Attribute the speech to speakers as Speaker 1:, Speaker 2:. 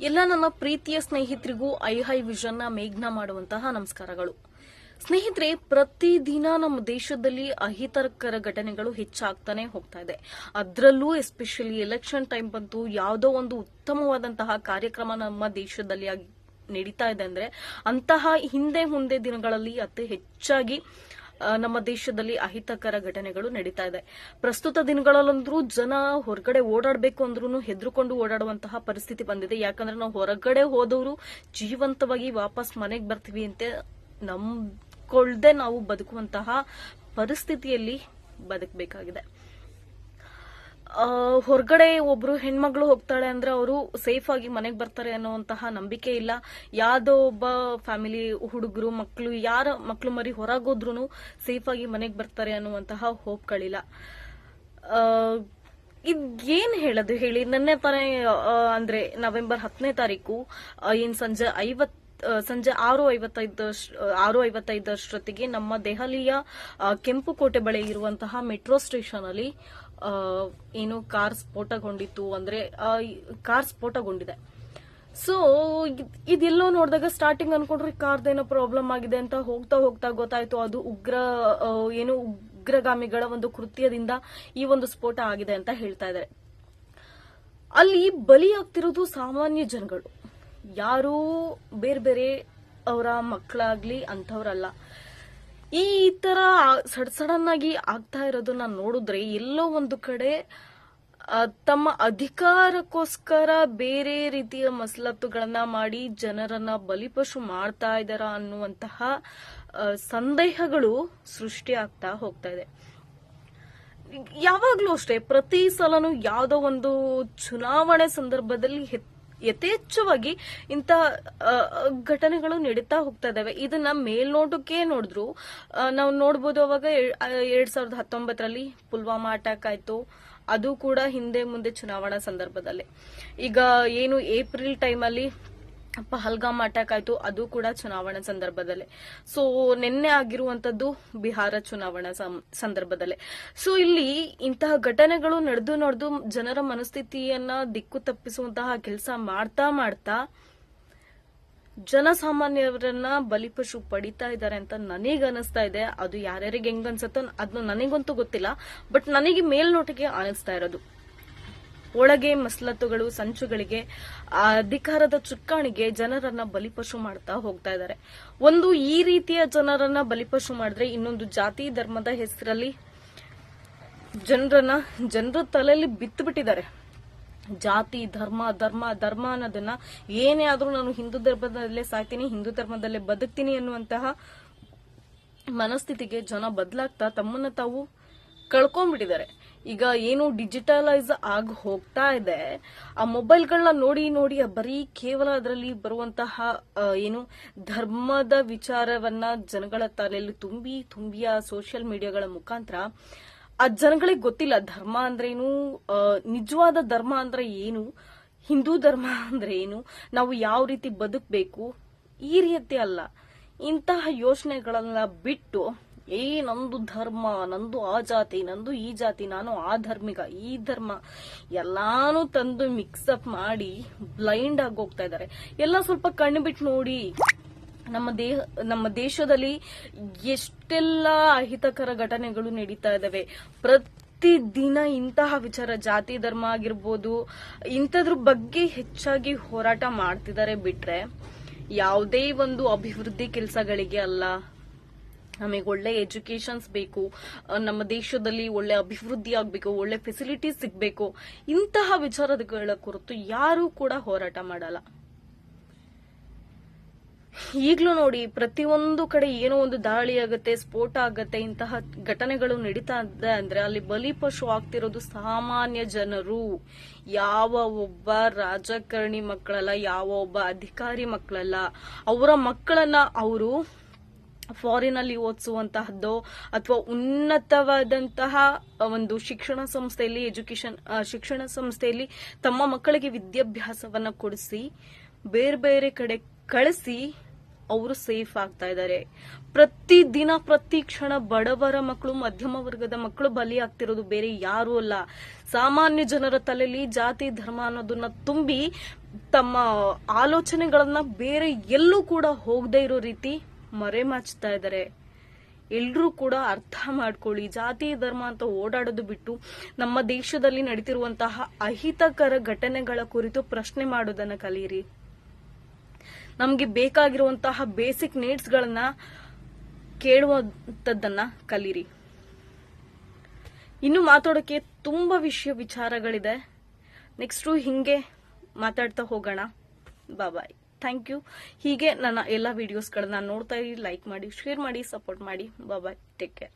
Speaker 1: ಎಲ್ಲ ನನ್ನ ಪ್ರೀತಿಯ ಸ್ನೇಹಿತರಿಗೂ ಐ ಹೈ ವಿಷನ್ನ ಮೇಘ್ನ ಮಾಡುವಂತಹ ನಮಸ್ಕಾರಗಳು. ಸ್ನೇಹಿತರೆ, ಪ್ರತಿದಿನ ನಮ್ಮ ದೇಶದಲ್ಲಿ ಅಹಿತಕರ ಘಟನೆಗಳು ಹೆಚ್ಚಾಗ್ತಾನೆ ಹೋಗ್ತಾ ಇದೆ. ಅದರಲ್ಲೂ ಎಸ್ಪೆಷಲಿ ಎಲೆಕ್ಷನ್ ಟೈಮ್ ಬಂತು, ಯಾವುದೋ ಒಂದು ಉತ್ತಮವಾದಂತಹ ಕಾರ್ಯಕ್ರಮ ನಮ್ಮ ದೇಶದಲ್ಲಿ ನಡೀತಾ ಇದೆ ಅಂದ್ರೆ ಅಂತಹ ಹಿಂದೆ ಮುಂದೆ ದಿನಗಳಲ್ಲಿ ಅತಿ ಹೆಚ್ಚಾಗಿ ನಮ್ಮ ದೇಶದಲ್ಲಿ ಅಹಿತಕರ ಘಟನೆಗಳು ನಡೀತಾ ಇದೆ. ಪ್ರಸ್ತುತ ದಿನಗಳಲ್ಲಂದ್ರೂ ಜನ ಹೊರಗಡೆ ಓಡಾಡಬೇಕು ಅಂದ್ರೂ ಹೆದರುಕೊಂಡು ಓಡಾಡುವಂತಹ ಪರಿಸ್ಥಿತಿ ಬಂದಿದೆ. ಯಾಕಂದ್ರೆ ನಾವು ಹೊರಗಡೆ ಹೋದವರು ಜೀವಂತವಾಗಿ ವಾಪಸ್ ಮನೆಗೆ ಬರ್ತೀವಿ ಅಂತ ನಂಬ್ಕೊಳ್ದೆ ನಾವು ಬದುಕುವಂತಹ ಪರಿಸ್ಥಿತಿಯಲ್ಲಿ ಬದುಕಬೇಕಾಗಿದೆ. ಹೊರಗಡೆ ಒಬ್ರು ಹೆಣ್ಮಗಳು ಹೋಗ್ತಾಳೆ ಅಂದ್ರೆ ಅವರು ಸೇಫ್ ಆಗಿ ಮನೆಗೆ ಬರ್ತಾರೆ ಅನ್ನುವಂತಹ ನಂಬಿಕೆ ಇಲ್ಲ. ಯಾವ್ದೋ ಒಬ್ಬ ಫ್ಯಾಮಿಲಿ ಹುಡುಗರು ಮಕ್ಕಳು ಯಾರ ಮಕ್ಕಳು ಮರಿ ಹೊರಗೋದ್ರು ಸೇಫ್ ಆಗಿ ಮನೆಗೆ ಬರ್ತಾರೆ ಅನ್ನುವಂತಹ ಹೋಪ್ಗಳಿಲ್ಲ. ಇದ್ ಏನ್ ಹೇಳೋದು ಹೇಳಿ? ನನ್ನ ತಾನೇ ಅಂದ್ರೆ ನವೆಂಬರ್ ಹತ್ತನೇ ತಾರೀಕು ಏನ್ ಸಂಜೆ ಐವತ್ ಆ, ಸಂಜೆ ಆರು ಐವತ್ತೈದು ಆರು ಐವತ್ತೈದರಷ್ಟೊತ್ತಿಗೆ ನಮ್ಮ ದೆಹಲಿಯ ಕೆಂಪು ಕೋಟೆ ಬಳಿ ಇರುವಂತಹ ಮೆಟ್ರೋ ಸ್ಟೇಷನ್ ಅಲ್ಲಿ ಏನು ಕಾರ್ ಸ್ಫೋಟಗೊಂಡಿತ್ತು ಅಂದ್ರೆ ಕಾರ್ ಸ್ಫೋಟಗೊಂಡಿದೆ. ಸೊ ಇದೆಲ್ಲೋ ನೋಡಿದಾಗ ಸ್ಟಾರ್ಟಿಂಗ್ ಅನ್ಕೊಂಡ್ರೆ ಕಾರ್ದೇನೋ ಪ್ರಾಬ್ಲಮ್ ಆಗಿದೆ ಅಂತ ಹೋಗ್ತಾ ಹೋಗ್ತಾ ಗೊತ್ತಾಯ್ತು. ಅದು ಉಗ್ರ ಏನು ಉಗ್ರಗಾಮಿಗಳ ಒಂದು ಕೃತ್ಯದಿಂದ ಈ ಒಂದು ಸ್ಫೋಟ ಆಗಿದೆ ಅಂತ ಹೇಳ್ತಾ ಇದ್ದಾರೆ ಅಲ್ಲಿ ಬಲಿಯಾಗ್ತಿರೋದು ಸಾಮಾನ್ಯ ಜನಗಳು. ಯಾರೂ ಬೇರೆ ಬೇರೆ ಅವರ ಮಕ್ಕಳಾಗ್ಲಿ ಅಂಥವ್ರಲ್ಲ. ಈ ತರ ಸಡ್ ಸಡನ್ ಆಗಿ ಆಗ್ತಾ ಇರೋದನ್ನ ನೋಡಿದ್ರೆ ಎಲ್ಲೋ ಒಂದು ಕಡೆ ತಮ್ಮ ಅಧಿಕಾರಕ್ಕೋಸ್ಕರ ಬೇರೆ ರೀತಿಯ ಮಸಲತ್ತುಗಳನ್ನ ಮಾಡಿ ಜನರನ್ನ ಬಲಿಪಶು ಮಾಡ್ತಾ ಇದಾರ ಅನ್ನುವಂತಹ ಸಂದೇಹಗಳು ಸೃಷ್ಟಿ ಆಗ್ತಾ ಹೋಗ್ತಾ ಇದೆ. ಯಾವಾಗ್ಲೂ ಅಷ್ಟೇ ಪ್ರತಿ ಸಲನು ಯಾವುದೋ ಒಂದು ಚುನಾವಣೆ ಸಂದರ್ಭದಲ್ಲಿ ಯಥೇಚ್ಛವಾಗಿ ಇಂಥ ಘಟನೆಗಳು ನಡೀತಾ ಹೋಗ್ತಾ ಇದಾವೆ. ಇದನ್ನ ಮೇಲ್ನೋಟಕ್ಕೆ ನೋಡಿದ್ರು. ನಾವು ನೋಡ್ಬೋದು ಅವಾಗ ಎರಡ್ ಸಾವಿರದ ಹತ್ತೊಂಬತ್ತರಲ್ಲಿ ಪುಲ್ವಾಮಾ ಅಟ್ಯಾಕ್ ಆಯ್ತು. ಅದು ಕೂಡ ಹಿಂದೆ ಮುಂದೆ ಚುನಾವಣಾ ಸಂದರ್ಭದಲ್ಲಿ. ಈಗ ಏನು ಏಪ್ರಿಲ್ ಟೈಮಲ್ಲಿ ಪಹಲ್ಗಾಮ್ ಅಟ್ಯಾಕ್ ಆಯ್ತು. ಅದು ಕೂಡ ಚುನಾವಣಾ ಸಂದರ್ಭದಲ್ಲೇ. ಸೊ ನಿನ್ನೆ ಆಗಿರುವಂತದ್ದು ಬಿಹಾರ ಚುನಾವಣಾ ಸಂದರ್ಭದಲ್ಲೇ. ಸೊ ಇಲ್ಲಿ ಇಂತಹ ಘಟನೆಗಳು ನಡೆದು ನಡೆದು ಜನರ ಮನಸ್ಥಿತಿಯನ್ನ ದಿಕ್ಕು ತಪ್ಪಿಸುವಂತಹ ಕೆಲಸ ಮಾಡ್ತಾ ಮಾಡ್ತಾ ಜನಸಾಮಾನ್ಯರನ್ನ ಬಲಿಪಶು ಪಡಿತಾ ಇದ್ದಾರೆ ಅಂತ ನನಗೆ ಅನಿಸ್ತಾ ಇದೆ. ಅದು ಯಾರ್ಯಾರಿಗೆ ಹೆಂಗ್ ಅನ್ಸತ್ತೋ ಅದು ನನಗಂತೂ ಗೊತ್ತಿಲ್ಲ. ಬಟ್ ನನಗೆ ಮೇಲ್ನೋಟಕ್ಕೆ ಅನಿಸ್ತಾ ಇರೋದು. ಒಳಗೆ ಮಸಲತ್ತುಗಳು, ಸಂಚುಗಳಿಗೆ ಅಧಿಕಾರದ ಚುಕ್ಕಾಣಿಗೆ ಜನರನ್ನ ಬಲಿಪಶು ಮಾಡ್ತಾ ಹೋಗ್ತಾ ಇದ್ದಾರೆ. ಒಂದು ಈ ರೀತಿಯ ಜನರನ್ನ ಬಲಿಪಶು ಮಾಡಿದ್ರೆ ಇನ್ನೊಂದು ಜಾತಿ ಧರ್ಮದ ಹೆಸರಲ್ಲಿ ಜನರನ್ನ, ಜನರ ತಲೆಯಲ್ಲಿ ಬಿತ್ತು ಬಿಟ್ಟಿದ್ದಾರೆ ಜಾತಿ, ಧರ್ಮ ಧರ್ಮ ಧರ್ಮ ಅನ್ನೋದನ್ನ ಏನೇ ಆದ್ರೂ ನಾನು ಹಿಂದೂ ಧರ್ಮದಲ್ಲೇ ಸಾಯ್ತೀನಿ, ಹಿಂದೂ ಧರ್ಮದಲ್ಲೇ ಬದುಕ್ತೀನಿ ಅನ್ನುವಂತಹ ಮನಸ್ಥಿತಿಗೆ ಜನ ಬದಲಾಗ್ತಾ ತಮ್ಮನ್ನ ತಾವು ಕಳ್ಕೊಂಡ್ಬಿಟ್ಟಿದ್ದಾರೆ. ಈಗ ಏನು ಡಿಜಿಟಲೈಸ್ ಆಗಿ ಹೋಗ್ತಾ ಇದೆ. ಆ ಮೊಬೈಲ್ಗಳನ್ನ ನೋಡಿ ನೋಡಿ ಬರೀ ಕೇವಲ ಅದರಲ್ಲಿ ಬರುವಂತಹ ಏನು ಧರ್ಮದ ವಿಚಾರವನ್ನ ಜನಗಳ ತಲೆಯಲ್ಲಿ ತುಂಬಿ ತುಂಬಿ ಆ ಸೋಷಿಯಲ್ ಮೀಡಿಯಾಗಳ ಮುಖಾಂತರ ಆ ಜನಗಳಿಗೆ ಗೊತ್ತಿಲ್ಲ ಧರ್ಮ ಅಂದ್ರೇನು ನಿಜವಾದ ಧರ್ಮ ಅಂದ್ರೆ ಏನು, ಹಿಂದೂ ಧರ್ಮ ಅಂದ್ರೆ ಏನು, ನಾವು ಯಾವ ರೀತಿ ಬದುಕಬೇಕು, ಈ ರೀತಿ ಅಲ್ಲ. ಇಂತಹ ಯೋಚನೆಗಳನ್ನ ಬಿಟ್ಟು ಏ ನಂದು ಧರ್ಮ, ನಂದು ಆ ಜಾತಿ, ನಂದು ಈ ಜಾತಿ, ನಾನು ಆ ಧರ್ಮಿಗ, ಈ ಧರ್ಮ. ಎಲ್ಲಾನು ತಂದು ಮಿಕ್ಸಪ್ ಮಾಡಿ ಬ್ಲೈಂಡ್ ಆಗಿ ಹೋಗ್ತಾ ಇದ್ದಾರೆ ಎಲ್ಲ ಸ್ವಲ್ಪ ಕಣ್ಣು ಬಿಟ್ಟು ನೋಡಿ. ನಮ್ಮ ದೇಹ, ನಮ್ಮ ದೇಶದಲ್ಲಿ ಎಷ್ಟೆಲ್ಲ ಅಹಿತಕರ ಘಟನೆಗಳು ನಡೀತಾ ಇದಾವೆ. ಪ್ರತಿದಿನ ಇಂತಹ ವಿಚಾರ, ಜಾತಿ, ಧರ್ಮ ಆಗಿರ್ಬೋದು, ಇಂಥದ್ರ ಬಗ್ಗೆ ಹೆಚ್ಚಾಗಿ ಹೋರಾಟ ಮಾಡ್ತಿದ್ದಾರೆ ಬಿಟ್ರೆ, ಯಾವುದೇ ಒಂದು ಅಭಿವೃದ್ಧಿ ಕೆಲಸಗಳಿಗೆ ಅಲ್ಲ. ನಮಗೆ ಒಳ್ಳೆ ಎಜುಕೇಶನ್ಸ್ ಬೇಕು ನಮ್ಮ ದೇಶದಲ್ಲಿ ಒಳ್ಳೆ ಅಭಿವೃದ್ಧಿ ಆಗಬೇಕು, ಒಳ್ಳೆ ಫೆಸಿಲಿಟೀಸ್ ಸಿಗಬೇಕು, ಇಂತಹ ವಿಚಾರಗಳ ಕುರಿತು ಯಾರೂ ಕೂಡ ಹೋರಾಟ ಮಾಡಲ್ಲ. ಈಗಲೂ ನೋಡಿ, ಪ್ರತಿಯೊಂದು ಕಡೆ ಏನೋ ಒಂದು ದಾಳಿ ಆಗುತ್ತೆ, ಸ್ಫೋಟ ಆಗುತ್ತೆ, ಇಂತಹ ಘಟನೆಗಳು ನಡೀತಾ ಇದೆ ಅಂದ್ರೆ ಅಲ್ಲಿ ಬಲಿಪಶು ಆಗ್ತಿರೋದು ಸಾಮಾನ್ಯ ಜನರು. ಯಾವ ಒಬ್ಬ ರಾಜಕಾರಣಿ ಮಕ್ಕಳಲ್ಲ, ಯಾವ ಒಬ್ಬ ಅಧಿಕಾರಿ ಮಕ್ಕಳಲ್ಲ. ಅವರ ಮಕ್ಕಳನ್ನ ಅವರು ಫಾರಿನ್ ಅಲ್ಲಿ ಓದಿಸುವಂತಹದ್ದು ಅಥವಾ ಉನ್ನತವಾದಂತಹ ಒಂದು ಶಿಕ್ಷಣ ಸಂಸ್ಥೆಯಲ್ಲಿ ಎಜುಕೇಶನ್ ಶಿಕ್ಷಣ ಸಂಸ್ಥೆಯಲ್ಲಿ ತಮ್ಮ ಮಕ್ಕಳಿಗೆ ವಿದ್ಯಾಭ್ಯಾಸವನ್ನ ಕೊಡಿಸಿ, ಬೇರೆ ಬೇರೆ ಕಡೆ ಕಳಿಸಿ ಅವರು ಸೇಫ್ ಆಗ್ತಾ ಇದ್ದಾರೆ. ಪ್ರತಿ ದಿನ ಪ್ರತಿ ಕ್ಷಣ ಬಡವರ ಮಕ್ಕಳು, ಮಧ್ಯಮ ವರ್ಗದ ಮಕ್ಕಳು ಬಲಿ ಆಗ್ತಿರೋದು ಬೇರೆ ಯಾರೂ ಅಲ್ಲ. ಸಾಮಾನ್ಯ ಜನರ ತಲೆಯಲ್ಲಿ ಜಾತಿ, ಧರ್ಮ ಅನ್ನೋದನ್ನ ತುಂಬಿ ತಮ್ಮ ಆಲೋಚನೆಗಳನ್ನ ಬೇರೆ ಎಲ್ಲೂ ಕೂಡ ಹೋಗದೆ ಇರೋ ರೀತಿ ಮರೆಮಾಚ್ತಾ ಇದ್ದಾರೆ ಎಲ್ರೂ ಕೂಡ ಅರ್ಥ ಮಾಡ್ಕೊಳ್ಳಿ. ಜಾತಿ, ಧರ್ಮ ಅಂತ ಓಡಾಡೋದು ಬಿಟ್ಟು ನಮ್ಮ ದೇಶದಲ್ಲಿ ನಡೀತಿರುವಂತಹ ಅಹಿತಕರ ಘಟನೆಗಳ ಕುರಿತು ಪ್ರಶ್ನೆ ಮಾಡೋದನ್ನ ಕಲಿಯಿರಿ ನಮ್ಗೆ ಬೇಕಾಗಿರುವಂತಹ ಬೇಸಿಕ್ ನೀಡ್ಸ್ ಗಳನ್ನ ಕೇಳುವಂತದ್ದನ್ನ ಕಲೀರಿ. ಇನ್ನು ಮಾತಾಡೋಕೆ ತುಂಬಾ ವಿಷಯ ವಿಚಾರಗಳಿದೆ. ನೆಕ್ಸ್ಟು ಹಿಂಗೆ ಮಾತಾಡ್ತಾ ಹೋಗೋಣ. ಬಾಯ್ ಥ್ಯಾಂಕ್ ಯು ಹೀಗೆ ನನ್ನ ಎಲ್ಲ ವಿಡಿಯೋಸ್ಗಳನ್ನ ನೋಡ್ತಾ ಇರಿ ಲೈಕ್ ಮಾಡಿ ಶೇರ್ ಮಾಡಿ ಸಪೋರ್ಟ್ ಮಾಡಿ. Bye take care